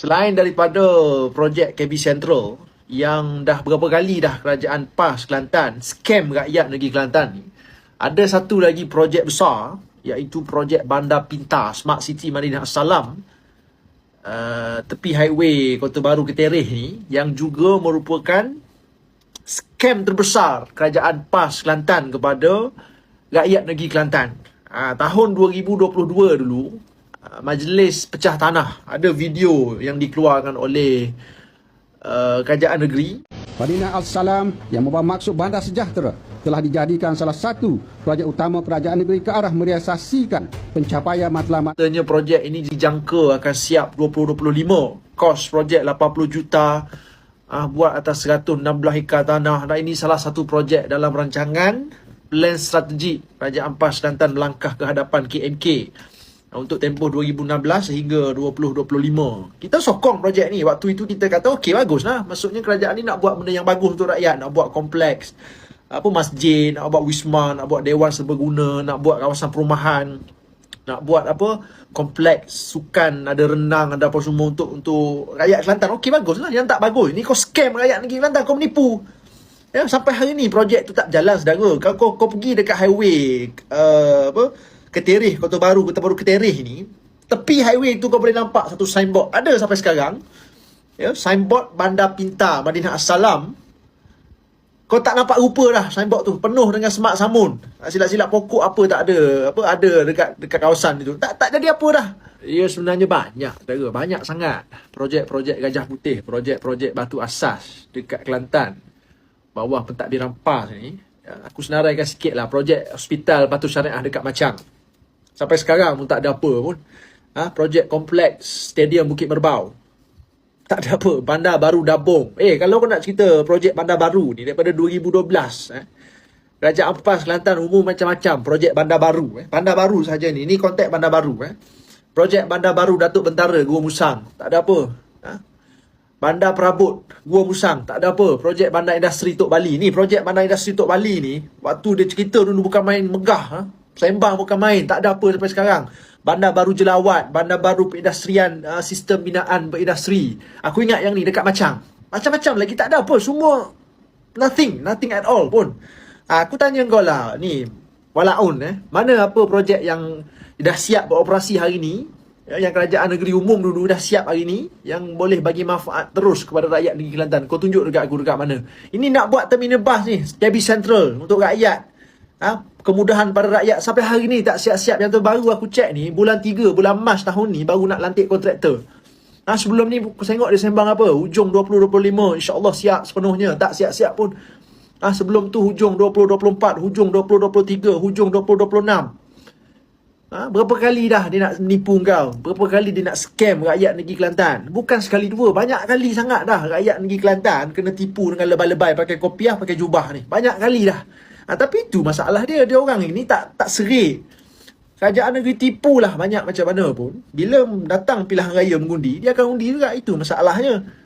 Selain daripada projek KB Central yang dah berapa kali dah kerajaan PAS Kelantan scam rakyat negeri Kelantan ni. Ada satu lagi projek besar iaitu projek Bandar Pintar Smart City Madinah Assalam uh, tepi highway Kota Baru Ketereh ni yang juga merupakan scam terbesar kerajaan PAS Kelantan kepada rakyat negeri Kelantan. Uh, tahun 2022 dulu Majlis Pecah Tanah. Ada video yang dikeluarkan oleh uh, kerajaan negeri. Madinah Al-Salam yang membawa maksud bandar sejahtera telah dijadikan salah satu projek utama kerajaan negeri ke arah merealisasikan pencapaian matlamat. Katanya projek ini dijangka akan siap 2025. Kos projek 80 juta uh, buat atas 116 hektar tanah. Dan ini salah satu projek dalam rancangan plan strategi Kerajaan PAS Kelantan melangkah ke hadapan KMK untuk tempoh 2016 sehingga 2025. Kita sokong projek ni. Waktu itu kita kata okey baguslah. Maksudnya kerajaan ni nak buat benda yang bagus untuk rakyat, nak buat kompleks apa masjid, nak buat wisma, nak buat dewan serbaguna, nak buat kawasan perumahan, nak buat apa kompleks sukan, ada renang, ada apa semua untuk untuk rakyat Kelantan. Okey baguslah. Yang tak bagus, ni kau scam rakyat negeri Kelantan, kau menipu. Ya, sampai hari ni projek tu tak jalan saudara. Kau kau, kau pergi dekat highway uh, apa? Keterih, Kota Baru, Kota Baru Keterih ni, tepi highway tu kau boleh nampak satu signboard. Ada sampai sekarang. Ya, signboard Bandar Pintar Madinah Assalam kau tak nampak rupa dah signboard tu penuh dengan smart samun. Silap-silap pokok apa tak ada. Apa ada dekat dekat kawasan itu. Tak tak jadi apa dah. Ya sebenarnya banyak, saudara. Banyak sangat. Projek-projek Gajah Putih, projek-projek Batu Asas dekat Kelantan. Bawah pentadbiran PAS ni. Ya, aku senaraikan sikit lah. Projek Hospital Batu Syariah dekat Macang. Sampai sekarang pun tak ada apa pun. Ha, projek kompleks Stadium Bukit Merbau. Tak ada apa. Bandar Baru Dabung. Eh, kalau kau nak cerita projek Bandar Baru ni daripada 2012. Eh, Kerajaan Ampas Kelantan umum macam-macam. Projek Bandar Baru. Eh. Bandar Baru saja ni. Ini konteks Bandar Baru. Eh. Projek Bandar Baru Datuk Bentara, Gua Musang. Tak ada apa. Ha? Bandar Perabot, Gua Musang. Tak ada apa. Projek Bandar Industri Tok Bali. Ni projek Bandar Industri Tok Bali ni. Waktu dia cerita dulu bukan main megah. Ha? Sembang bukan main. Tak ada apa sampai sekarang. Bandar Baru Jelawat, Bandar Baru Perindustrian uh, Sistem Binaan Berindustri. Aku ingat yang ni dekat Macang. Macam-macam lagi tak ada apa. Semua nothing, nothing at all pun. Uh, aku tanya kau lah, ni Walaun eh, mana apa projek yang dah siap beroperasi hari ni? Ya, yang kerajaan negeri umum dulu dah siap hari ni yang boleh bagi manfaat terus kepada rakyat negeri Kelantan. Kau tunjuk dekat aku dekat mana. Ini nak buat terminal bas ni, KB Central untuk rakyat. Ha? kemudahan pada rakyat. Sampai hari ni tak siap-siap. Yang tu baru aku cek ni bulan 3 bulan Mac tahun ni baru nak lantik kontraktor. Ha, sebelum ni aku tengok dia sembang apa? Hujung 2025 insyaAllah siap sepenuhnya. Tak siap-siap pun. Ha, sebelum tu hujung 2024 hujung 2023 hujung 2026 ha, berapa kali dah dia nak menipu kau? Berapa kali dia nak scam rakyat negeri Kelantan? Bukan sekali dua banyak kali sangat dah rakyat negeri Kelantan kena tipu dengan lebay-lebay pakai kopiah pakai jubah ni. Banyak kali dah Ha, tapi itu masalah dia. Dia orang ini tak tak serik. Kerajaan negeri tipu lah banyak macam mana pun. Bila datang pilihan raya mengundi, dia akan undi juga. Itu masalahnya.